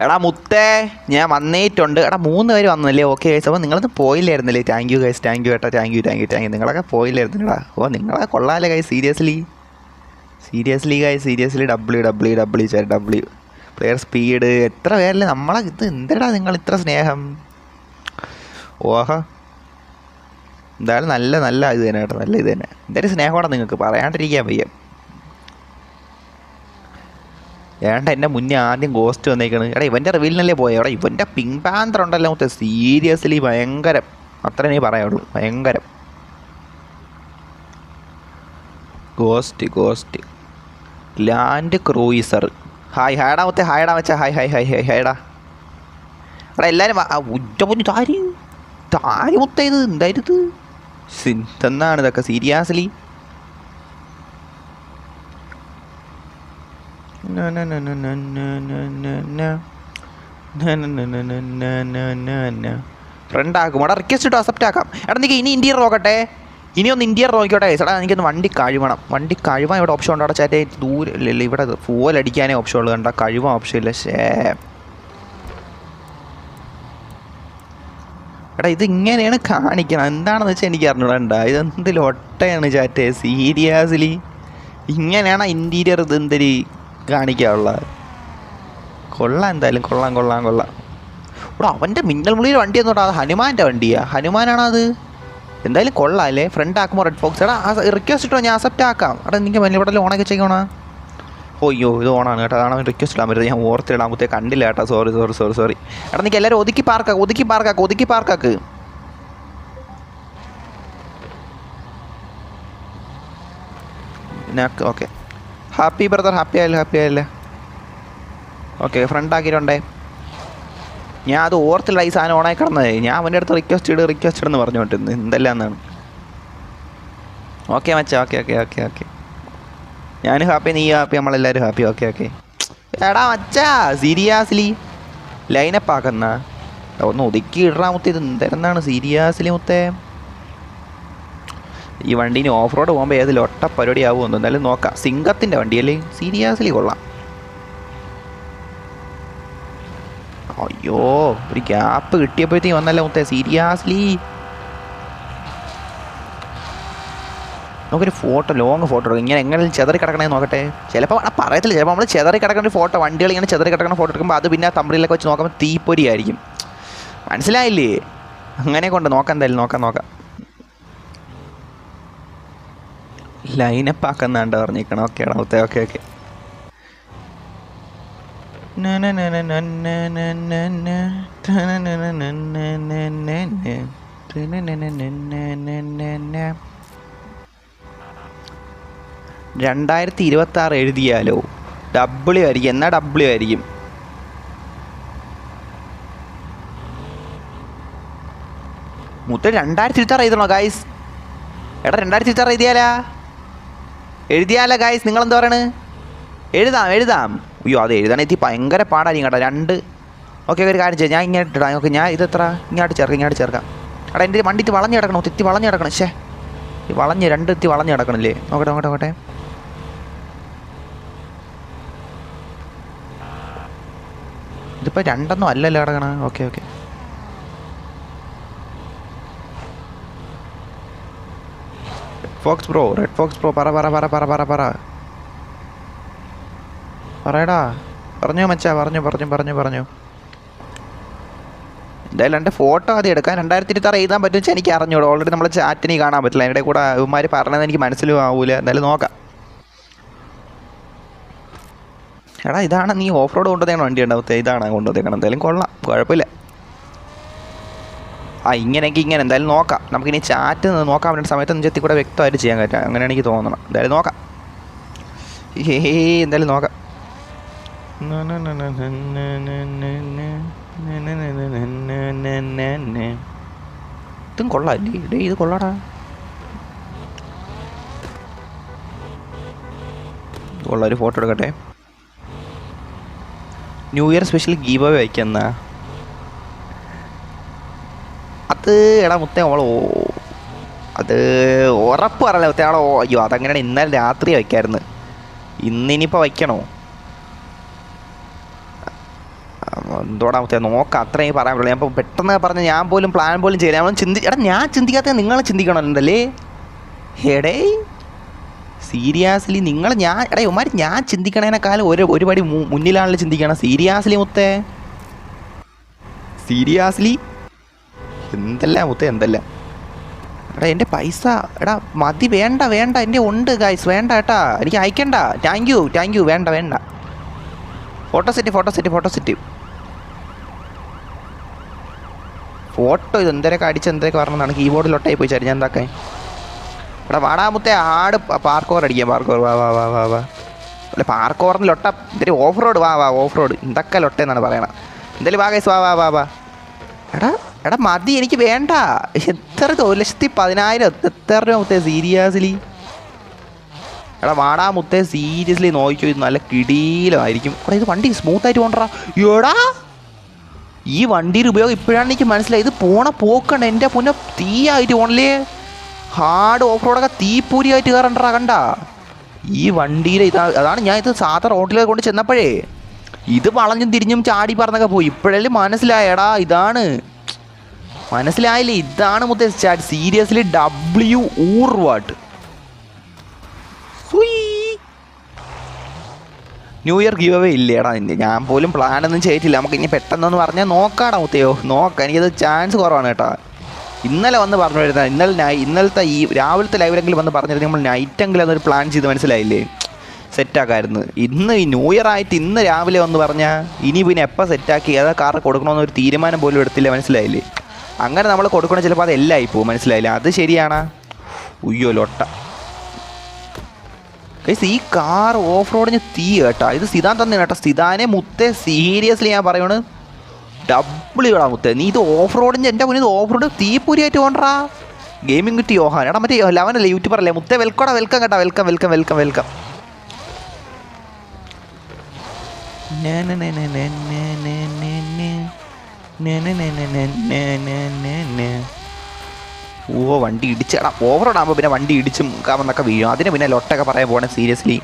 എടാ മുത്തേ ഞാൻ വന്നിട്ടുണ്ട് എടാ മൂന്ന് പേര് വന്നല്ലേ ഓക്കെ ഗൈസ് അപ്പോൾ നിങ്ങളൊന്നും പോയില്ലായിരുന്നല്ലേ? Thank you guys thank you ഏട്ടാ thank you thank you thank you നിങ്ങളൊക്കെ പോയില്ലായിരുന്നില്ലടാ ഓ നിങ്ങളെ കൊള്ളാമല്ലേ guys seriously seriously guys seriously W W W ചേ ഡബ്ല്യു പ്ലെയർ സ്പീഡ് എത്ര പേരല്ലേ? നമ്മളെ ഇത് എന്തിനാ നിങ്ങൾ ഇത്ര സ്നേഹം? ഓഹ. എന്തായാലും നല്ല നല്ല ഇത് തന്നെ കേട്ടോ നല്ല ഇത് തന്നെ. എന്തായാലും സ്നേഹമാണ് നിങ്ങൾക്ക് പറയാണ്ടിരിക്കാൻ വയ്യ. ഏണ്ട എന്റെ മുന്നേ ആദ്യം ഗോസ്റ്റ് വന്നേക്കണ്. എടാ ഇവന്റെ റിവീലിനല്ലേ പോയ? എടാ ഇവന്റെ പിങ്ക് പാന്തർ ഉണ്ടല്ലോ മൊത്തം സീരിയസ്ലി ഭയങ്കരം. അത്ര നീ പറയുള്ളൂ ഭയങ്കരം. Ghost ghost land cruiser hi ഹായടാ മൊത്തം ഹായടാ വെച്ചാ ഹായ് ഹായ് ഹായ് ഹായ് ഹായടാ എടാ. എല്ലാവരും ഉജ്ജ താരി. താരി മൊത്തം ഇത് എന്തായിരുന്നു ഇത്? ഇതൊക്കെ സീരിയസ്ലി ഫ്രണ്ട് ആക്കും എടാ റിക്വസ്റ്റ് അക്സെപ്റ്റ് ആക്കാം എടാ നീ ഇനി ഇന്ത്യർ നോക്കട്ടെ ഇനി ഒന്ന് ഇന്ത്യർ നോക്കിയോട്ടെ എടാ എനിക്കൊന്ന് വണ്ടി കഴിവണം വണ്ടി കഴിവാൻ ഇവിടെ ഓപ്ഷൻ ഉണ്ടോ ചേട്ടേ ദൂരെ ഇല്ല ഇവിടെ ഫോൽ അടിക്കാനേ ഓപ്ഷൻ ഉള്ളൂ കണ്ട കഴിവാൻ ഓപ്ഷൻ ഇല്ല ശേ എടാ ഇത് ഇങ്ങനെയാണ് കാണിക്കണം എന്താണെന്ന് വെച്ചാൽ എനിക്ക് അറിഞ്ഞൂടാ ഇതെന്തിൽ ഒട്ടയാണ് ചാറ്റേ സീരിയസ്ലി ഇങ്ങനെയാണ് ഇന്റീരിയർ ഇത് എന്തൊരു കാണിക്കാനുള്ളത് കൊള്ളാം എന്തായാലും കൊള്ളാം കൊള്ളാം കൊള്ളാം. ഇവിടെ അവന്റെ മിന്നൽ മുള്ളിയുടെ വണ്ടി എന്നോട്ടാ അത് ഹനുമാന്റെ വണ്ടിയാ. ഹനുമാനാണോ അത് എന്തായാലും കൊള്ളാം അല്ലേ? ഫ്രണ്ട് ആക്കുമ്പോൾ റെഡ് ഫോക്സ് എടാ റിക്വസ്റ്റ് ഇട്ടോ? ഞാൻ അക്സെപ്റ്റ് ആക്കാം. എടാ എനിക്ക് വലിയ ഇവിടെ ഓണൊക്കെ ചെയ്യണോ? ഓയ്യോ ഇത് ഓണാണ് കേട്ടോ. അതാണ് റിക്വസ്റ്റ് ഇടാൻ പറ്റുന്നത് ഞാൻ ഓർത്തിടാമത്തെ കണ്ടില്ല കേട്ടോ. സോറി സോറി സോറി സോറി എടാ എനിക്ക് എല്ലാവരും ഒതുക്കി പാർക്കാക്ക് ഒതുക്കി പാർക്കാക്ക് ഒതുക്കി പാർക്കാക്ക്. ഓക്കെ ഹാപ്പി ബ്രദർ ഹാപ്പി ആയല്ലോ ഹാപ്പി ആയല്ലേ. ഓക്കെ ഫ്രണ്ട് ആക്കിയിട്ടുണ്ടേ. ഞാൻ അത് ഓർത്തില്ല ഈ സാധനം ഓണായി കിടന്നത്. ഞാൻ അവന്റെ അടുത്ത് റിക്വസ്റ്റ് ഇട് റിക്വസ്റ്റ് ഇടുന്ന് പറഞ്ഞു വിട്ടിരുന്നു എന്തെല്ലാം എന്നാണ്. ഓക്കെ മച്ച. ഓക്കെ ഓക്കെ ഓക്കെ ഓക്കെ ഞാൻ ഹാപ്പി നീ ഹാപ്പി നമ്മളെല്ലാവരും ഹാപ്പി ഓക്കെ ഓക്കെ എടാ മച്ചാ സീരിയസ്ലി. ലൈനപ്പ് ആക്കുന്ന. ഒന്ന് ഒതുക്കി ഇടാൻ മുത്തേ. ഇത് എന്തായിരുന്നാണ് സീരിയസ്ലി മുത്തേ? ഈ വണ്ടീന് ഓഫ് റോഡ് പോകുമ്പോൾ ഏതിൽ ഒട്ട പരിപാടി ആവുമെന്ന് എന്തായാലും നോക്കാം. സിംഗത്തിന്റെ വണ്ടി അല്ലേ? സീരിയസ്ലി കൊള്ളാം. അയ്യോ ഒരു ഗ്യാപ്പ് കിട്ടിയപ്പോഴത്തേക്ക് വന്നല്ലോ മുത്തേ സീരിയസ്ലി നമുക്കൊരു ഫോട്ടോ ലോങ് ഫോട്ടോ എടുക്കും. ഇങ്ങനെ എങ്ങനെ ചെതറി കിടക്കണേ നോക്കട്ടെ. ചിലപ്പോൾ പറയത്തില്ല ചിലപ്പോൾ നമ്മൾ ചെതറി കിടക്കുന്ന ഫോട്ടോ വണ്ടികൾ ഇങ്ങനെ ചെതറി കിടക്കുന്ന ഫോട്ടോ എടുക്കുമ്പോൾ അത് പിന്നെ തമ്പിലൊക്കെ വെച്ച് നോക്കുമ്പോൾ തീപ്പൊരി ആയിരിക്കും. മനസ്സിലായില്ലേ? അങ്ങനെ കൊണ്ട് നോക്കാം എന്തായാലും നോക്കാം നോക്കാം. ലൈനപ്പ് ആക്കുന്നാണ്ട് പറഞ്ഞിരിക്കണം. ഓക്കെ ഓക്കെ ഓക്കെ ഓക്കെ രണ്ടായിരത്തി ഇരുപത്തി ആറ് എഴുതിയാലോ? ഡബ്ല്യു ആയിരിക്കും. എന്നാ ഡബ്ല്യു ആയിരിക്കും? മുത്ത രണ്ടായിരത്തി ഇരുപത്തി ആറ് എഴുതണോ ഗായ്സ് എടാ രണ്ടായിരത്തി ഇരുപത്തി ആറ് എഴുതിയാലാ? എഴുതിയാലാ ഗായ്സ് നിങ്ങൾ എന്താ പറയണ്? എഴുതാം എഴുതാം. അയ്യോ അത് എഴുതാൻ എത്തി ഭയങ്കര പാടായിരിക്കും കേട്ടോ. രണ്ട്. ഓക്കെ ഒരു കാര്യം ചെയ്യാം. ഞാൻ ഇങ്ങനെ ഇട്ടിടാം. ഓക്കെ ഞാൻ ഇതെത്ര ഇങ്ങോട്ട് ചേർക്കാം ഇങ്ങോട്ട് ചേർക്കാം. എടാ എന്റെ വണ്ടി ഇത്തി വളഞ്ഞ് കിടക്കണം തെറ്റി വളഞ്ഞ് കിടക്കണം. ശേ ഈ വളഞ്ഞ് രണ്ട് എത്തി വളഞ്ഞ് കിടക്കണില്ലേ? നോക്കട്ടെ നോക്കട്ടെ നോക്കട്ടെ. ഇതിപ്പോൾ രണ്ടെന്നും അല്ലല്ലോ കിടക്കണ. Okay okay fox bro red fox bro പറ പറ പറ പറ പറ പറ. പറയടാ. പറഞ്ഞോ മച്ചാ പറഞ്ഞു പറഞ്ഞു പറഞ്ഞു പറഞ്ഞു. എന്തായാലും എന്റെ ഫോട്ടോ ആദ്യം എടുക്കാൻ രണ്ടായിരത്തി ഇരുപത്താറ് എഴുതാൻ പറ്റും വെച്ചാൽ എനിക്ക് അറിഞ്ഞൂട. ഓൾറെഡി നമ്മൾ ചാറ്റിനി കാണാൻ പറ്റില്ല. അതിന്റെ കൂടെ ഇവന്മാർ പറഞ്ഞത് എനിക്ക് മനസ്സിലും ആവൂല. എന്തായാലും നോക്കാം. എടാ ഇതാണ് നീ ഓഫ് റോഡ് കൊണ്ടുവന്നേക്കണം വണ്ടി ഉണ്ടാവത്തെ ഇതാണ് കൊണ്ടുവന്നേക്കണം എന്തായാലും കൊള്ളാം. കുഴപ്പമില്ല. ആ ഇങ്ങനെയെങ്കിൽ ഇങ്ങനെ എന്തായാലും നോക്കാം നമുക്കിനി ചാറ്റ് നോക്കാൻ പറ്റുന്ന സമയത്ത് നെഞ്ചത്തിൽ കൂടെ വ്യക്തമായിട്ട് ചെയ്യാൻ പറ്റും അങ്ങനെയാണ് എനിക്ക് തോന്നണം എന്തായാലും നോക്കാം എന്തായാലും നോക്കാം ഇതും കൊള്ളാല്ലേ ഡേ ഇത് കൊള്ളാടാ കൊള്ളാം ഒരു ഫോട്ടോ എടുക്കട്ടെ new year special giveaway വയ്ക്കുന്ന അത് എടാ മുത്തേ അവളോ. അത് ഉറപ്പ് പറയല മുത്തേ അവളോ. അയ്യോ അതങ്ങനെയാണ് ഇന്നലെ രാത്രി വയ്ക്കായിരുന്നു. ഇന്നിനിപ്പോൾ വയ്ക്കണോ? എന്തോടാ മുത്തേ നോക്കാം അത്രയും പറയാൻ പറ്റുള്ളൂ. ഞാൻ ഇപ്പോൾ പെട്ടെന്ന് പറഞ്ഞ ഞാൻ പോലും പ്ലാൻ പോലും ചെയ്യില്ല. നമ്മൾ ചിന്തി എടാ ഞാൻ ചിന്തിക്കാത്ത നിങ്ങൾ ചിന്തിക്കണമല്ലേ എടേ സീരിയസ്ലി നിങ്ങൾ ഞാൻ എടാ ഉമാർ ഞാൻ ചിന്തിക്കണേനേക്കാളും ഒരു ഒരു പടി മു- മുന്നിലാണല്ലോ ചിന്തിക്കണം സീരിയസ്ലി മുത്തേ. സീരിയസ്ലി എന്തല്ല മുത്ത എന്തല്ല? എടാ എന്റെ പൈസ എടാ മതി വേണ്ട വേണ്ട എന്റെ ഉണ്ട് ഗായ്സ് വേണ്ട കേട്ടാ എനിക്ക് അയക്കണ്ട. താങ്ക് യു താങ്ക് യു വേണ്ട വേണ്ട. Photo set photo set photo set photo ഇത് എന്തരൊക്കെ അടിച്ച് എന്തൊക്കെ പറഞ്ഞതാണ് കീബോർഡിൽ ഒട്ടായി പോയി ചരിഞ്ഞാൽ എന്താക്കാൻ? എടാ വാടാമത്തെ ആട് പാർക്കോർ അടിക്കാം പാർക്കോർ വാ വാ വാ വാ വാ. അല്ല പാർക്കോറിന് ലൊട്ട ഇത്തിരി ഓഫ് റോഡ് വാ വാ ഓഫ് റോഡ് എന്തൊക്കെ ലൊട്ടയെന്നാണ് പറയണത്. എന്തായാലും വാ ഗൈസ് വാ വാ വാ വാ. എടാ എടാ മതി എനിക്ക് വേണ്ട. എത്ര ഒരു ലക്ഷത്തി പതിനായിരം എത്ര രൂപ മുത്തേ സീരിയസ്ലി എടാ വാടാ മുത്തേ സീരിയസ്ലി നോക്കിയോ ഇത് നല്ല കിടീലമായിരിക്കും. ഇത് വണ്ടി സ്മൂത്ത് ആയിട്ട് പോകണ്ടാ എടാ ഈ വണ്ടിയുടെ ഉപയോഗം ഇപ്പോഴാണ് എനിക്ക് മനസ്സിലായി. ഇത് പോണ പോക്കണ്ട എന്റെ പൊന്നെ തീയായിട്ട് പോണല്ലേ? ഹാർഡ് ഓഫ് റോഡൊക്കെ തീപ്പൂരിയായിട്ട് കയറണ്ടാ കണ്ട. ഈ വണ്ടിയിലെ ഇതാ അതാണ് ഞാൻ ഇത് സാധാ റോഡിലേക്ക് കൊണ്ട് ചെന്നപ്പോഴേ. ഇത് വളഞ്ഞും തിരിഞ്ഞും ചാടി പറന്നൊക്കെ പോയി. ഇപ്പോഴല്ലേ മനസ്സിലായടാ ഇതാണ്. മനസ്സിലായില്ലേ? ഇതാണ് മുത്തേ സ്റ്റാർട്ട് സീരിയസ്ലി ഡബ്ല്യു ഊർവാട്ട്. ന്യൂ ഇയർ ഗീവ് അവേ ഇല്ലേടാ ഞാൻ പോലും പ്ലാൻ ഒന്നും ചെയ്തിട്ടില്ല. നമുക്ക് ഇനി പെട്ടെന്നൊന്ന് പറഞ്ഞാൽ നോക്കാടാ മുത്തയോ നോക്കാം. എനിക്കത് ചാൻസ് കുറവാണ് കേട്ടോ. ഇന്നലെ വന്ന് പറഞ്ഞു വരുന്നത് ഇന്നലെ ഇന്നലത്തെ ഈ രാവിലത്തെ ലൈവിലെങ്കിലും വന്ന് പറഞ്ഞിരുന്നു നമ്മൾ നൈറ്റെങ്കിലും അതൊരു പ്ലാൻ ചെയ്ത് മനസ്സിലായില്ലേ? സെറ്റാക്കായിരുന്നു ഇന്ന് ഈ ന്യൂ ഇയർ ആയിട്ട് ഇന്ന് രാവിലെ വന്ന് പറഞ്ഞാൽ ഇനി പിന്നെ എപ്പോൾ സെറ്റാക്കി ഏതാ കാർ കൊടുക്കണമെന്നൊരു തീരുമാനം പോലും എടുത്തില്ല. മനസ്സിലായില്ലേ? അങ്ങനെ നമ്മൾ കൊടുക്കണ ചിലപ്പോൾ അത് എല്ലാം ആയിപ്പോവും മനസ്സിലായില്ലേ? അത് ശരിയാണ്. ഉയ്യോ ലൊട്ട. കേസ് ഈ കാർ ഓഫ് റോഡിന് തീ കേട്ടാ. ഇത് സിതാൻ തന്നെ കേട്ടോ. സിതാനെ മുത്തേ സീരിയസ്ലി ഞാൻ പറയണ് ഡബിൾ ഇടാ മുത്തേ. നീ ഇത് ഓഫ് റോഡിന് എന്റെ മുന്നിൽ ഓഫ് റോഡ് തീപ്പൊരിയായിട്ട് പോകണ്ടാ ഗെയിമിംഗ് കിട്ടി യോഹാൻ. എടാ മറ്റേ ലെവനല്ലേ യൂട്യൂബർ അല്ലേ മുത്തേ വെൽക്കോടാ വെൽക്കം കേട്ടാ. Welcome welcome welcome welcome oh വണ്ടി ഇടിച്ചടാ. ഓവറോടാകുമ്പോൾ പിന്നെ വണ്ടി ഇടിച്ചും കാമെന്നൊക്കെ വീഴും. അതിന് പിന്നെ ലൊട്ടൊക്കെ പറയാൻ പോകണേ seriously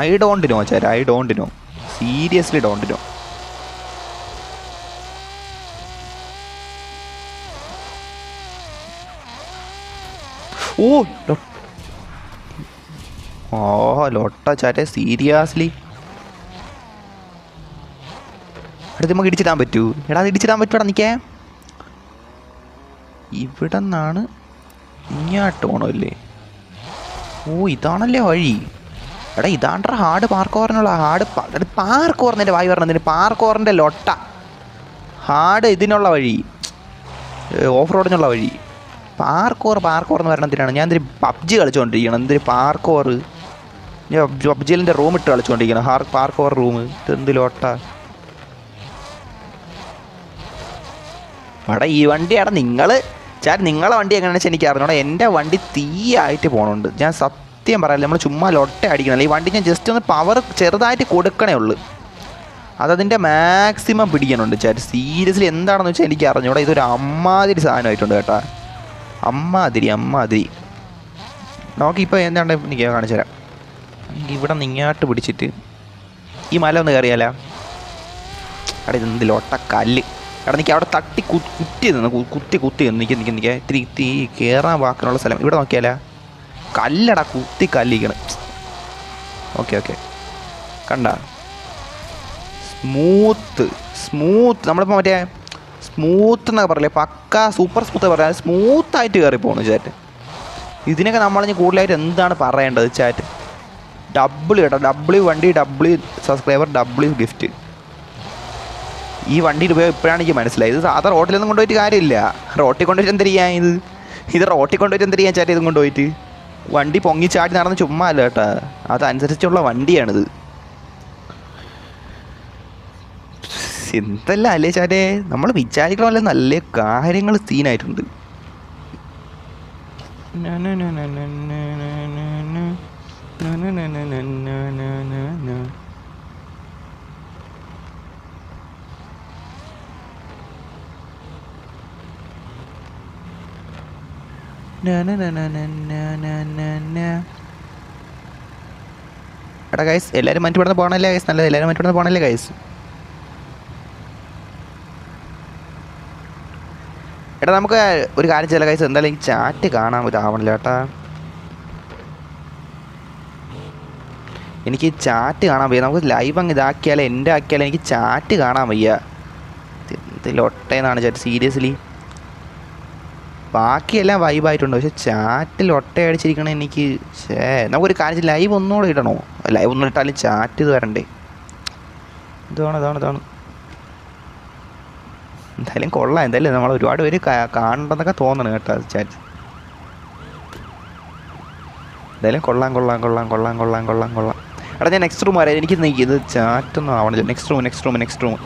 I don't know ചേരാ I don't know seriously don't know ഓ ഓ ലൊട്ട ചാറ്റേ സീരിയസ്ലി അടുത്ത് നമുക്ക് ഇടിച്ചിടാൻ പറ്റൂ. എടാ ഇടിച്ചിടാൻ പറ്റൂടാ നിക്കേ. ഇവിടെ നിന്നാണ് ഇങ്ങോട്ട് പോകണമല്ലേ ഓ ഇതാണല്ലേ വഴി. എടാ ഇതാണ്ട ഹാർഡ് പാർക്കോറിനുള്ള ഹാർഡ് പാർക്കോറിന്റെ വായി പറഞ്ഞതിന് പാർക്കോറിന്റെ ലൊട്ട. ഹാർഡ് ഇതിനുള്ള വഴി. ഓഫ് റോഡിനുള്ള വഴി. പാർക്കോർ പാർക്കോർ എന്ന് പറയണതിനാണ് ഞാൻ എന്തിന് പബ്ജി കളിച്ചുകൊണ്ടിരിക്കണം എന്തിന് പാർക്കോർ ഞാൻ പബ്ജിയിലിന്റെ റൂം ഇട്ട് കളിച്ചുകൊണ്ടിരിക്കണം ഹാർ പാർക്കോർ റൂം. ഇതെന്ത് ലോട്ട? എടാ ഈ വണ്ടി എടാ നിങ്ങൾ ചാൻ നിങ്ങളെ വണ്ടി എങ്ങനെയാണെന്ന് വെച്ചാൽ എനിക്ക് അറിഞ്ഞോടാ. എന്റെ വണ്ടി തീയായിട്ട് പോകണുണ്ട് ഞാൻ സത്യം പറയാം നമ്മൾ ചുമ്മാ ലൊട്ട അടിക്കണല്ലോ ഈ വണ്ടി ഞാൻ ജസ്റ്റ് ഒന്ന് പവർ ചെറുതായിട്ട് കൊടുക്കണേ ഉള്ളൂ. അതതിന്റെ മാക്സിമം പിടിക്കണുണ്ട് ചാറ്റ് സീരിയസ്ലി എന്താണെന്ന് വെച്ചാൽ എനിക്ക് അറിഞ്ഞൂടാ. ഇതൊരു അമ്മാതിരി സാധനമായിട്ടുണ്ട് കേട്ടാ. അമ്മാതിരി അമ്മാതിരി. നോക്കിപ്പോൾ എന്താണ് എനിക്ക് കാണിച്ചു തരാം. ഇവിടെ നിങ്ങാട്ട് പിടിച്ചിട്ട് ഈ മല ഒന്ന് കയറിയാലോ? അവിടെ ഇതെന്ത് ലോട്ട കല്ല് എടാ എനിക്ക് അവിടെ തട്ടി കുത്തി നിന്ന് കുത്തി കുത്തി നിന്ന് നിൽക്കുക നിൽക്കി നിൽക്കുക ഇത്തിരി ഇത്തിരി കയറാൻ വാക്കിനുള്ള സ്ഥലം. ഇവിടെ നോക്കിയാലോ? കല്ലട കുത്തി കല്ലിക്കണം ഓക്കെ ഓക്കെ. കണ്ട? Smooth smooth. നമ്മളിപ്പോൾ മറ്റേ സ്മൂത്ത് എന്നൊക്കെ പറയില്ലേ? പക്ക സൂപ്പർ സ്മൂത്ത് പറയാം സ്മൂത്തായിട്ട് കയറി പോകണു ചാറ്റ്. ഇതിനൊക്കെ നമ്മളിനി കൂടുതലായിട്ട് എന്താണ് പറയേണ്ടത് ചാറ്റ്? ഡബിൾ കേട്ടോ ഡബിൾ വണ്ടി ഡബിൾ സബ്സ്ക്രൈബർ ഡബിൾ ഗിഫ്റ്റ് ഈ വണ്ടിയുടെ ഉപയോഗം ഇപ്പോഴാണ് എനിക്ക് മനസ്സിലായത്. സാധാ റോട്ടിലൊന്നും കൊണ്ടുപോയിട്ട് കാര്യമില്ല. റോട്ടിൽ കൊണ്ടുപോയിട്ട് എന്ത് ചെയ്യാൻ ഇത്? ഇത് റോട്ടിൽ കൊണ്ടുപോയിട്ട് എന്ത് ചെയ്യാൻ ചാറ്റ് ഇതും കൊണ്ടുപോയിട്ട്? വണ്ടി പൊങ്ങി ചാടി നടന്ന് ചുമ്മാ അല്ല കേട്ടാ. അതനുസരിച്ചുള്ള വണ്ടിയാണിത്. എന്തല്ല അല്ലേ ചാരെ നമ്മൾ വിചാരിക്കണ പോലെ നല്ല കാര്യങ്ങൾ സീനായിട്ടുണ്ട്. എടാ ഗൈസ് എല്ലാവരും മറ്റു ഇവിടെ നിന്ന് പോകണല്ലേ ഗൈസ് നല്ലത് എല്ലാവരും മറ്റു ഇവിടെ നിന്ന് പോകണല്ലേ ഗൈസ് എടാ നമുക്ക് ഒരു കാര്യം ചെയ്യാം ഗൈസ് എന്തായാലും ഈ ചാറ്റ് കാണാൻ ഇതാവണില്ല ചേട്ടാ എനിക്ക് ചാറ്റ് കാണാൻ വയ്യ. നമുക്ക് ലൈവ് അങ്ങ് ഇതാക്കിയാലേ എന്റെ ആക്കിയാലേ എനിക്ക് ചാറ്റ് കാണാൻ വയ്യ. ഇതിലൊട്ടേന്നാണ് ചാറ്റ് സീരിയസ്ലി ബാക്കിയെല്ലാം വൈബായിട്ടുണ്ട്. പക്ഷെ ചാറ്റിൽ ഒട്ടയടിച്ചിരിക്കണം എനിക്ക് ഷേ നമുക്കൊരു കാര്യം ലൈവ് ഒന്നുകൂടെ ഇടണോ ലൈവ് ഒന്നും ഇട്ടാലും ചാറ്റ് ഇത് വരണ്ടേ? ഇതാണ് ഇതാണ് ഇതാണ്. എന്തായാലും കൊള്ളാം. എന്തായാലും നമ്മൾ ഒരുപാട് പേര് കാണണ്ടെന്നൊക്കെ തോന്നണം കേട്ടോ ചാറ്റ് എന്തായാലും കൊള്ളാം കൊള്ളാം കൊള്ളാം കൊള്ളാം കൊള്ളാം കൊള്ളാം കൊള്ളാം. എടാ ഞാൻ നെക്സ്റ്റ് റൂം വരാം എനിക്ക് ഇത് ചാറ്റൊന്നും ആവണില്ല. Next room next room next room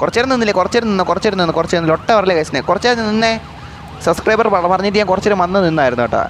കുറച്ചേരം നിന്നില്ലേ? കുറച്ചേരം നിന്ന്? കുറച്ചേരം നിന്ന്? കുറച്ചേരം ഒട്ട വരല്ലേ കഴിച്ചേ കുറച്ചേരം നിന്നേ? സബ്സ്ക്രൈബർ പറഞ്ഞിട്ട് ഞാൻ കുറച്ചു നേരം വന്ന് നിന്നായിരുന്നു കേട്ടോ.